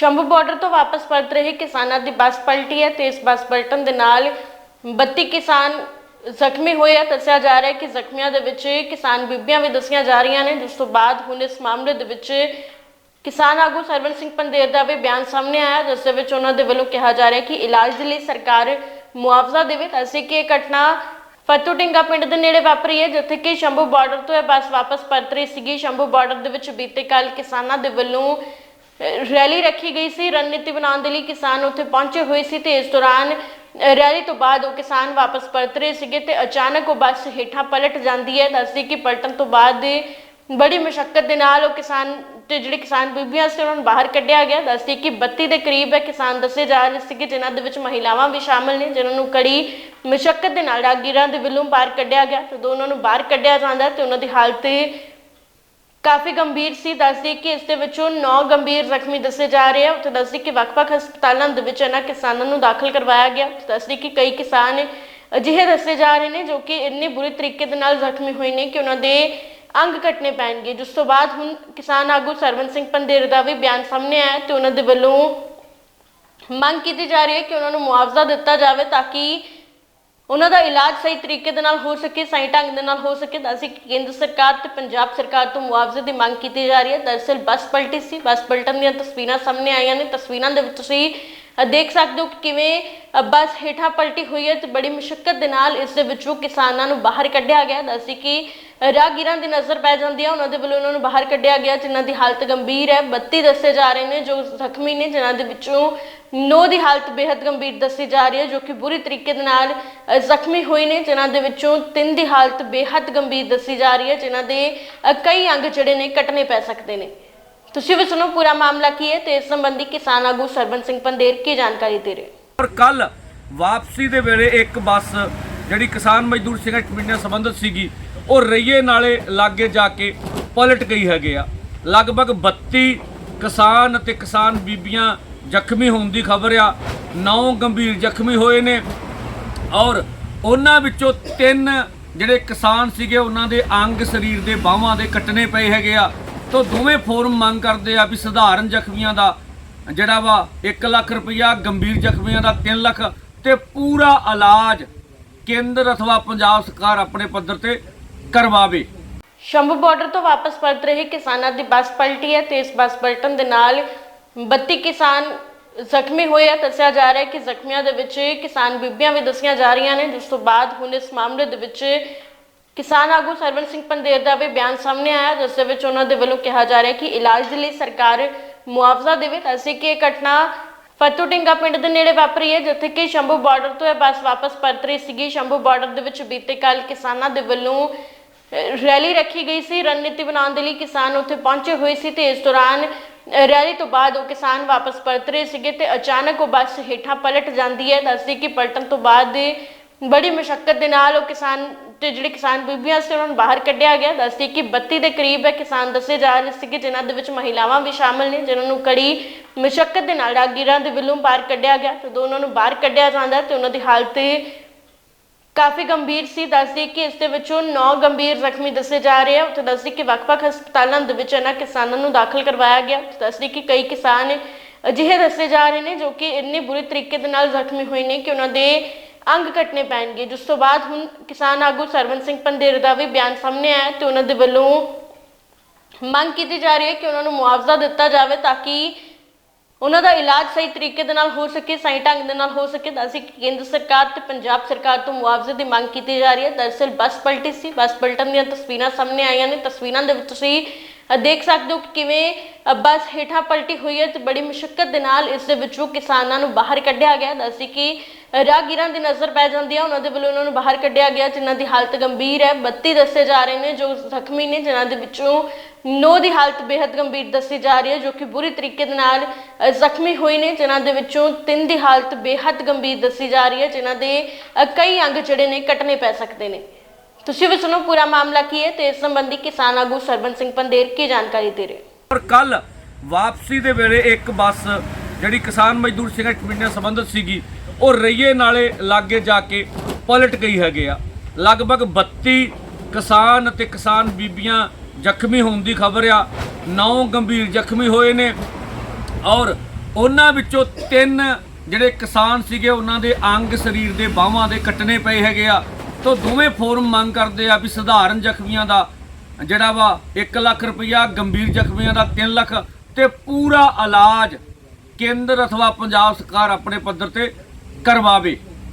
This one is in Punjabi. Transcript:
ਸ਼ੰਭੂ ਬਾਰਡਰ ਤੋਂ ਵਾਪਸ ਪਰਤ ਰਹੇ ਕਿਸਾਨਾਂ ਦੀ ਬੱਸ ਪਲਟੀ ਹੈ ਤੇ ਇਸ ਬੱਸ ਪਲਟਣ ਦੇ ਨਾਲ 32 ਕਿਸਾਨ ਜ਼ਖਮੀ ਹੋਏ ਆ। ਦੱਸਿਆ ਜਾ ਰਿਹਾ ਹੈ ਕਿ ਜ਼ਖਮੀਆਂ ਦੇ ਵਿੱਚ ਕਿਸਾਨ ਬੀਬੀਆਂ ਵੀ ਦੱਸੀਆਂ ਜਾ ਰਹੀਆਂ ਨੇ। ਜਿਸ ਤੋਂ ਬਾਅਦ ਹੁਣ ਇਸ ਮਾਮਲੇ ਦੇ ਵਿੱਚ ਕਿਸਾਨ ਆਗੂ ਸਰਵਨ ਸਿੰਘ ਪੰਦੇਰ ਦਾ ਵੀ ਬਿਆਨ ਸਾਹਮਣੇ ਆਇਆ। ਜਿਸ ਦੇ ਵਿੱਚ ਉਹਨਾਂ ਦੇ ਵੱਲੋਂ ਕਿਹਾ ਜਾ ਰਿਹਾ ਕਿ ਇਲਾਜ ਦੇ ਲਈ ਸਰਕਾਰ ਮੁਆਵਜ਼ਾ ਦੇਵੇ ਤਾਂ ਅਸੀਂ ਕਿ ਇਹ ਘਟਨਾ ਫਤੂ ਢਿੰਗਾ ਪਿੰਡ ਦੇ ਨੇੜੇ ਵਾਪਰੀ ਹੈ, ਜਿੱਥੇ ਕਿ ਸ਼ੰਭੂ ਬਾਰਡਰ ਤੋਂ ਇਹ ਬੱਸ ਵਾਪਸ ਪਰਤ ਰਹੀ ਸੀਗੀ। ਸ਼ੰਭੂ ਬਾਰਡਰ ਦੇ ਵਿੱਚ ਬੀਤੇ ਕੱਲ ਕਿਸਾਨਾਂ ਦੇ ਵੱਲੋਂ ਰੈਲੀ ਰੱਖੀ ਗਈ ਸੀ। ਰਣਨੀਤੀ ਬਣਾਉਣ ਦੇ ਲਈ ਕਿਸਾਨ ਉੱਥੇ ਪਹੁੰਚੇ ਹੋਏ ਸੀ ਤੇ ਇਸ ਦੌਰਾਨ ਰੈਲੀ ਤੋਂ ਬਾਅਦ ਉਹ ਕਿਸਾਨ ਵਾਪਸ ਪਰਤ ਰਹੇ ਸੀਗੇ ਤੇ ਅਚਾਨਕ ਉਹ ਬੱਸ ਹੇਠਾਂ ਪਲਟ ਜਾਂਦੀ ਹੈ। ਦੱਸਦੀ ਕਿ ਪਲਟਣ ਤੋਂ ਬਾਅਦ ਬੜੀ ਮੁਸ਼ਕਲ ਦੇ ਨਾਲ ਉਹ ਕਿਸਾਨ ਤੇ ਜਿਹੜੇ ਕਿਸਾਨ ਬੀਬੀਆਂ ਸੀ, ਉਹਨਾਂ ਨੂੰ ਬਾਹਰ ਕੱਢਿਆ ਗਿਆ। ਦੱਸਦੀ ਕਿ 32 ਦੇ ਕਰੀਬ ਹੈ ਕਿਸਾਨ ਦੱਸੇ ਜਾ ਰਹੇ ਸੀਗੇ, ਜਿਨ੍ਹਾਂ ਦੇ ਵਿੱਚ ਮਹਿਲਾਵਾਂ ਵੀ ਸ਼ਾਮਲ ਨੇ, ਜਿਨ੍ਹਾਂ ਨੂੰ ਕੜੀ ਮੁਸ਼ਕਲ ਦੇ ਨਾਲ ਰਾਗੀਰਾਂ ਦੇ ਵੱਲੋਂ ਬਾਹਰ ਕੱਢਿਆ ਗਿਆ। ਜਦੋਂ ਉਹਨਾਂ ਨੂੰ ਬਾਹਰ ਕੱਢਿਆ ਜਾਂਦਾ ਤੇ ਉਹਨਾਂ ਦੀ ਹਾਲਤ ਕਾਫੀ ਗੰਭੀਰ ਸੀ, ਦੱਸਦੀ ਕਿ ਇਸ ਦੇ ਵਿੱਚੋਂ 9 ਗੰਭੀਰ ਜ਼ਖਮੀ ਦੱਸੇ ਜਾ ਰਹੇ ਆ। ਉੱਥੇ ਦੱਸਦੀ ਕਿ ਵੱਖ-ਵੱਖ ਹਸਪਤਾਲਾਂ ਦੇ ਵਿੱਚ ਇਹਨਾਂ ਕਿਸਾਨਾਂ ਨੂੰ ਦਾਖਲ ਕਰਵਾਇਆ ਗਿਆ। ਦੱਸਦੀ ਕਿ ਕਈ ਕਿਸਾਨ ਅਜਿਹੇ ਦੱਸੇ ਜਾ ਰਹੇ ਨੇ ਜੋ ਕਿ ਇੰਨੇ ਬੁਰੇ ਤਰੀਕੇ ਦੇ ਨਾਲ ਜ਼ਖਮੀ ਹੋਏ ਨੇ ਕਿ ਉਹਨਾਂ ਦੇ ਅੰਗ ਕੱਟਨੇ ਪੈਣਗੇ। ਜਿਸ ਤੋਂ ਬਾਅਦ ਹੁਣ ਕਿਸਾਨ ਆਗੂ ਸਰਵਨ ਸਿੰਘ ਪੰਦੇਰ ਦਾ ਵੀ ਬਿਆਨ ਸਾਹਮਣੇ ਆਇਆ ਤੇ ਉਹਨਾਂ ਦੇ ਵੱਲੋਂ ਮੰਗ ਕੀਤੀ ਜਾ ਰਹੀ ਹੈ ਕਿ ਉਹਨਾਂ ਨੂੰ ਮੁਆਵਜ਼ਾ ਦਿੱਤਾ ਜਾਵੇ ਤਾਂ ਕਿ ਉਹਨਾਂ ਦਾ ਇਲਾਜ ਸਹੀ ਤਰੀਕੇ ਦੇ ਨਾਲ ਹੋ ਸਕੇ, ਸਹੀ ਢੰਗ ਦੇ ਨਾਲ ਹੋ ਸਕੇ। ਤਾਂ ਅਸੀਂ ਕੇਂਦਰ ਸਰਕਾਰ ਤੇ ਪੰਜਾਬ ਸਰਕਾਰ ਤੋਂ ਮੁਆਵਜ਼ੇ ਦੀ ਮੰਗ ਕੀਤੀ ਜਾ ਰਹੀ ਹੈ। ਦਰਅਸਲ ਬੱਸ ਪਲਟੀ ਸੀ। ਬੱਸ ਪਲਟਣ ਦੀਆਂ ਤਸਵੀਰਾਂ ਸਾਹਮਣੇ ਆਈਆਂ ਨੇ। ਤਸਵੀਰਾਂ ਦੇ ਵਿੱਚ ਤੁਸੀਂ ਦੇਖ ਸਕਦੇ ਹੋ ਕਿ ਕਿਵੇਂ ਬੱਸ ਹੇਠਾਂ ਪਲਟੀ ਹੋਈ ਹੈ ਤੇ ਬੜੀ ਮੁਸ਼ਕਲ ਦੇ ਨਾਲ ਇਸ ਦੇ ਵਿੱਚੋਂ ਕਿਸਾਨਾਂ ਨੂੰ ਬਾਹਰ ਕੱਢਿਆ ਗਿਆ। ਦੱਸੀ ਕਿ ਰਾਹਗੀਰਾਂ ਦੀ ਨਜ਼ਰ ਪੈ ਜਾਂਦੀ ਹੈ। ਉਹਨਾਂ ਦੇ ਵੱਲੋਂ ਉਹਨਾਂ ਨੂੰ ਬਾਹਰ ਕੱਢਿਆ ਗਿਆ, ਜਿਨ੍ਹਾਂ ਦੀ ਹਾਲਤ ਗੰਭੀਰ ਹੈ। 32 ਦੱਸੇ ਜਾ ਰਹੇ ਨੇ ਜੋ ਜ਼ਖਮੀ ਨੇ, ਜਿਨ੍ਹਾਂ ਦੇ ਵਿੱਚੋਂ 9 ਦੀ ਹਾਲਤ ਬੇहद ਗੰਭੀਰ ਦੱਸੀ ਜਾ ਰਹੀ ਹੈ, ਜੋ ਕਿ ਬੁਰੀ ਤਰੀਕੇ ਦੇ ਨਾਲ ਜ਼ਖਮੀ ਹੋਏ ਨੇ, ਜਿਨ੍ਹਾਂ ਦੇ ਵਿੱਚੋਂ 3 ਦੀ ਹਾਲਤ ਬੇहद ਗੰਭੀਰ ਦੱਸੀ ਜਾ ਰਹੀ ਹੈ, ਜਿਨ੍ਹਾਂ ਦੇ ਕਈ ਅੰਗ ਜਿਹੜੇ ਨੇ ਕੱਟਣੇ ਪੈ ਸਕਦੇ ਨੇ। ਤੁਸੀਂ ਵੀ ਸੁਣੋ ਪੂਰਾ ਮਾਮਲਾ ਕੀ ਹੈ ਤੇ ਇਸ ਸੰਬੰਧੀ ਕਿਸਾਨ ਆਗੂ ਸਰਬਨ ਸਿੰਘ ਪੰਦੇਰ ਕੀ ਜਾਣਕਾਰੀ ਦੇ ਰਹੇ ਔਰ ਕੱਲ ਵਾਪਸੀ ਦੇ ਵੇਲੇ ਇੱਕ ਬੱਸ ਜਿਹੜੀ ਕਿਸਾਨ ਮਜ਼ਦੂਰ ਸੰਘਰਸ਼ ਕਮੇਟੀ ਨਾਲ ਸੰਬੰਧਿਤ ਸੀਗੀ, ਉਹ ਰਈਏ ਨਾਲੇ ਲਾਗੇ ਜਾ ਕੇ ਪਲਟ ਗਈ ਹੈਗੇ ਆ। ਲਗਭਗ 32 ਕਿਸਾਨ ਅਤੇ ਕਿਸਾਨ ਬੀਬੀਆਂ ਜ਼ਖਮੀ ਹੋਣ ਦੀ ਖਬਰ ਆ। ਨੌ ਗੰਭੀਰ ਜ਼ਖਮੀ ਹੋਏ ਨੇ ਔਰ ਉਹਨਾਂ ਵਿੱਚੋਂ ਤਿੰਨ ਜਿਹੜੇ ਕਿਸਾਨ ਸੀਗੇ, ਉਹਨਾਂ ਦੇ ਅੰਗ ਸਰੀਰ ਦੇ ਬਾਹਾਂ ਦੇ ਕੱਟਣੇ ਪਏ ਹੈਗੇ ਆ। ਤੋਂ ਦੋਵੇਂ ਫੋਰਮ ਮੰਗ ਕਰਦੇ ਆ ਵੀ ਸਧਾਰਨ ਜ਼ਖਮੀਆਂ ਦਾ ਜਿਹੜਾ ਵਾ 1 ਲੱਖ ਰੁਪਇਆ ਗੰਭੀਰ ਜ਼ਖਮੀਆਂ ਦਾ 3 ਲੱਖ ਤੇ ਪੂਰਾ ਇਲਾਜ ਕੇਂਦਰ ਅਥਵਾ ਪੰਜਾਬ ਸਰਕਾਰ ਆਪਣੇ ਪੱਧਰ ਤੇ ਕਰਵਾਵੇ। ਸ਼ੰਭੂ ਬਾਰਡਰ ਤੋਂ ਵਾਪਸ ਪਰਤ ਰਹੇ ਕਿਸਾਨਾਂ ਦੀ ਬੱਸ ਪਲਟੀ ਹੈ ਤੇ ਇਸ ਬੱਸ ਪਲਟਣ ਦੇ ਨਾਲ 32 ਕਿਸਾਨ ਜ਼ਖਮੀ ਹੋਏ ਆ, ਦੱਸਿਆ ਜਾ ਰਿਹਾ ਹੈ ਕਿ ਜ਼ਖਮੀਆਂ ਦੇ ਵਿੱਚ ਕਿਸਾਨ ਬੀਬੀਆਂ ਵੀ ਦੱਸੀਆਂ ਜਾ ਰਹੀਆਂ ਨੇ। ਜਿਸ ਤੋਂ ਬਾਅਦ ਹੁਣ ਇਸ ਮਾਮਲੇ ਦੇ ਵਿੱਚ ਕਿਸਾਨ ਆਗੂ ਸਰਵਨ ਸਿੰਘ ਪੰਦੇਰ ਦਾ ਵੀ ਬਿਆਨ ਸਾਹਮਣੇ ਆਇਆ, ਜਿਸ ਦੇ ਵਿੱਚ ਉਹਨਾਂ ਦੇ ਵੱਲੋਂ ਕਿਹਾ ਜਾ ਰਿਹਾ ਹੈ ਕਿ ਇਲਾਜ ਦੇ ਲਈ ਸਰਕਾਰ ਮੁਆਵਜ਼ਾ ਦੇਵੇ, ਤਾਂ ਅਸੀਂ ਕਿ ਇਹ ਘਟਨਾ ਫਤੂ ਢਿੰਗਾ ਪਿੰਡ ਦੇ ਨੇੜੇ ਵਾਪਰੀ ਹੈ, ਜਿੱਥੇ ਕਿ ਸ਼ੰਭੂ ਬਾਰਡਰ ਤੋਂ ਇਹ ਬੱਸ ਵਾਪਸ ਪਰਤ ਰਹੀ ਸੀਗੀ। ਸ਼ੰਭੂ ਬਾਰਡਰ ਦੇ ਵਿੱਚ ਬੀਤੇ ਕੱਲ ਕਿਸਾਨਾਂ ਦੇ ਵੱਲੋਂ ਰੈਲੀ ਰੱਖੀ ਗਈ ਸੀ। ਰਣਨੀਤੀ ਬਣਾਉਣ ਦੇ ਲਈ ਕਿਸਾਨ ਉੱਥੇ ਪਹੁੰਚੇ ਹੋਏ ਸੀ ਤੇ ਇਸ ਦੌਰਾਨ ਰੈਲੀ ਤੋਂ ਬਾਅਦ ਉਹ ਕਿਸਾਨ ਵਾਪਸ ਪਰਤ ਰਹੇ ਸੀਗੇ ਤੇ ਅਚਾਨਕ ਉਹ ਬੱਸ ਹੇਠਾਂ ਪਲਟ ਜਾਂਦੀ ਹੈ। ਦੱਸਦੀ ਕਿ ਪਲਟਣ ਤੋਂ ਬਾਅਦ ਬੜੀ ਮੁਸ਼ਕਲ ਦੇ ਨਾਲ ਉਹ ਕਿਸਾਨ ਤੇ ਜਿਹੜੇ ਕਿਸਾਨ ਬੀਬੀਆਂ ਸੀ, ਉਹਨਾਂ ਨੂੰ ਬਾਹਰ ਕੱਢਿਆ ਗਿਆ। ਦੱਸਦੀ ਕਿ 32 ਦੇ ਕਰੀਬ ਹੈ ਕਿਸਾਨ ਦੱਸੇ ਜਾ ਰਹੇ ਸੀਗੇ, ਜਿਨ੍ਹਾਂ ਦੇ ਵਿੱਚ ਮਹਿਲਾਵਾਂ ਵੀ ਸ਼ਾਮਲ ਨੇ, ਜਿਨ੍ਹਾਂ ਨੂੰ ਕੜੀ ਮੁਸ਼ਕਲ ਦੇ ਨਾਲ ਰਾਗੀਰਾਂ ਦੇ ਵੱਲੋਂ ਬਾਹਰ ਕੱਢਿਆ ਗਿਆ। ਤੇ ਉਹਨਾਂ ਨੂੰ ਬਾਹਰ ਕੱਢਿਆ ਜਾਂਦਾ ਤੇ ਉਹਨਾਂ ਦੀ ਹਾਲਤ ਕਾਫੀ ਗੰਭੀਰ ਸੀ, ਦੱਸਦੀ ਕਿ ਇਸ ਦੇ ਵਿੱਚੋਂ 9 ਗੰਭੀਰ ਜ਼ਖਮੀ ਦੱਸੇ ਜਾ ਰਹੇ ਆ। ਉੱਥੇ ਦੱਸਦੀ ਕਿ ਵੱਖ-ਵੱਖ ਹਸਪਤਾਲਾਂ ਦੇ ਵਿੱਚ ਇਹਨਾਂ ਕਿਸਾਨਾਂ ਨੂੰ ਦਾਖਲ ਕਰਵਾਇਆ ਗਿਆ। ਉੱਥੇ ਦੱਸਦੀ ਕਿ ਕਈ ਕਿਸਾਨ ਅਜਿਹੇ ਦੱਸੇ ਜਾ ਰਹੇ ਨੇ ਜੋ ਕਿ ਇੰਨੇ ਬੁਰੇ ਤਰੀਕੇ ਦੇ ਨਾਲ ਜ਼ਖਮੀ ਹੋਏ ਨੇ ਕਿ ਉਹਨਾਂ ਦੇ ਅੰਗ ਕੱਟਨੇ ਪੈਣਗੇ। ਜਿਸ ਤੋਂ ਬਾਅਦ ਹੁਣ ਕਿਸਾਨ ਆਗੂ ਸਰਵਨ ਸਿੰਘ ਪੰਦੇਰ ਦਾ ਵੀ ਬਿਆਨ ਸਾਹਮਣੇ ਆਇਆ ਤੇ ਉਹਨਾਂ ਦੇ ਵੱਲੋਂ ਮੰਗ ਕੀਤੀ ਜਾ ਰਹੀ ਹੈ ਕਿ ਉਹਨਾਂ ਨੂੰ ਮੁਆਵਜ਼ਾ ਦਿੱਤਾ ਜਾਵੇ ਤਾਂ ਕਿ ਉਹਨਾਂ ਦਾ ਇਲਾਜ ਸਹੀ ਤਰੀਕੇ ਦੇ ਨਾਲ ਹੋ ਸਕੇ, ਸਹੀ ਢੰਗ ਦੇ ਨਾਲ ਹੋ ਸਕੇ। ਤਾਂ ਅਸੀਂ ਕੇਂਦਰ ਸਰਕਾਰ ਤੇ ਪੰਜਾਬ ਸਰਕਾਰ ਤੋਂ ਮੁਆਵਜ਼ੇ ਦੀ ਮੰਗ ਕੀਤੀ ਜਾ ਰਹੀ ਹੈ। ਦਰਅਸਲ ਬੱਸ ਪਲਟੀ ਸੀ। ਬੱਸ ਪਲਟਣ ਦੀਆਂ ਤਸਵੀਰਾਂ ਸਾਹਮਣੇ ਆਈਆਂ ਨੇ। ਤਸਵੀਰਾਂ ਦੇ ਵਿੱਚ ਤੁਸੀਂ ਦੇਖ ਸਕਦੇ ਹੋ ਕਿ ਕਿਵੇਂ ਬੱਸ ਹੇਠਾਂ ਪਲਟੀ ਹੋਈ ਹੈ ਤੇ ਬੜੀ ਮੁਸ਼ਕਲ ਦੇ ਨਾਲ ਇਸ ਦੇ ਵਿੱਚੋਂ ਕਿਸਾਨਾਂ ਨੂੰ ਬਾਹਰ ਕੱਢਿਆ ਗਿਆ। ਦੱਸੀ ਕਿ ਰਾਹਗੀਰਾਂ ਦੀ ਨਜ਼ਰ ਪੈ ਜਾਂਦੀ ਹੈ, ਉਹਨਾਂ ਦੇ ਵੱਲੋਂ ਉਹਨਾਂ ਨੂੰ ਬਾਹਰ ਕੱਢਿਆ ਗਿਆ, ਜਿਨ੍ਹਾਂ ਦੀ ਹਾਲਤ ਗੰਭੀਰ ਹੈ। 32 ਦੱਸੇ ਜਾ ਰਹੇ ਨੇ ਜੋ ਜ਼ਖਮੀ ਨੇ, ਜਿਨ੍ਹਾਂ ਦੇ ਵਿੱਚੋਂ 9 ਦੀ ਹਾਲਤ ਬੇहद ਗੰਭੀਰ ਦੱਸੀ ਜਾ ਰਹੀ ਹੈ, ਜੋ ਕਿ ਬੁਰੀ ਤਰੀਕੇ ਦੇ ਨਾਲ ਜ਼ਖਮੀ ਹੋਏ ਨੇ, ਜਿਨ੍ਹਾਂ ਦੇ ਵਿੱਚੋਂ ਤਿੰਨ ਦੀ ਹਾਲਤ ਬੇहद ਗੰਭੀਰ ਦੱਸੀ ਜਾ ਰਹੀ ਹੈ, ਜਿਨ੍ਹਾਂ ਦੇ ਕਈ ਅੰਗ ਜਿਹੜੇ ਨੇ ਕੱਟਨੇ ਪੈ ਸਕਦੇ ਨੇ। ਤੁਸੀਂ ਵੀ ਸੁਣੋ, ਪੂਰਾ ਮਾਮਲਾ ਕੀ ਹੈ ਤੇ ਇਸ ਸੰਬੰਧੀ ਕਿਸਾਨ ਆਗੂ ਸਰਬਨ ਸਿੰਘ ਪੰਦੇਰ ਕੀ ਜਾਣਕਾਰੀ ਦੇ ਰਹੇ ਪਰ ਕੱਲ ਵਾਪਸੀ ਦੇ ਵੇਲੇ ਇੱਕ ਬੱਸ ਜਿਹੜੀ ਕਿਸਾਨ ਮਜ਼ਦੂਰ ਸੰਗਠਨ ਕਮੇਟੀ ਨਾਲ ਸੰਬੰਧਿਤ ਸੀਗੀ, ਉਹ ਰਈਏ ਨਾਲੇ ਲਾਗੇ ਜਾ ਕੇ ਪਲਟ ਗਈ ਹੈਗੇ ਆ। ਲਗਭਗ 32 ਕਿਸਾਨ ਅਤੇ ਕਿਸਾਨ ਬੀਬੀਆਂ ਜ਼ਖਮੀ ਹੋਣ ਦੀ ਖਬਰ ਆ। 9 ਗੰਭੀਰ ਜ਼ਖਮੀ ਹੋਏ ਨੇ ਔਰ ਉਹਨਾਂ ਵਿੱਚੋਂ ਤਿੰਨ ਜਿਹੜੇ ਕਿਸਾਨ ਸੀਗੇ, ਉਹਨਾਂ ਦੇ ਅੰਗ ਸਰੀਰ ਦੇ ਬਾਹਾਂ ਦੇ ਕੱਟਣੇ ਪਏ ਹੈਗੇ ਆ। ਤੋਂ ਦੋਵੇਂ ਫੋਰਮ ਮੰਗ ਕਰਦੇ ਆ ਵੀ ਸਧਾਰਨ ਜ਼ਖਮੀਆਂ ਦਾ, ਜਿਹੜਾ ਵਾ 1 ਲੱਖ ਰੁਪਇਆ ਗੰਭੀਰ ਜ਼ਖਮੀਆਂ ਦਾ 3 ਲੱਖ ਤੇ ਪੂਰਾ ਇਲਾਜ ਕੇਂਦਰ ਅਥਵਾ ਪੰਜਾਬ ਸਰਕਾਰ ਆਪਣੇ ਪੱਧਰ ਤੇ ਕਰਵਾਵੇ।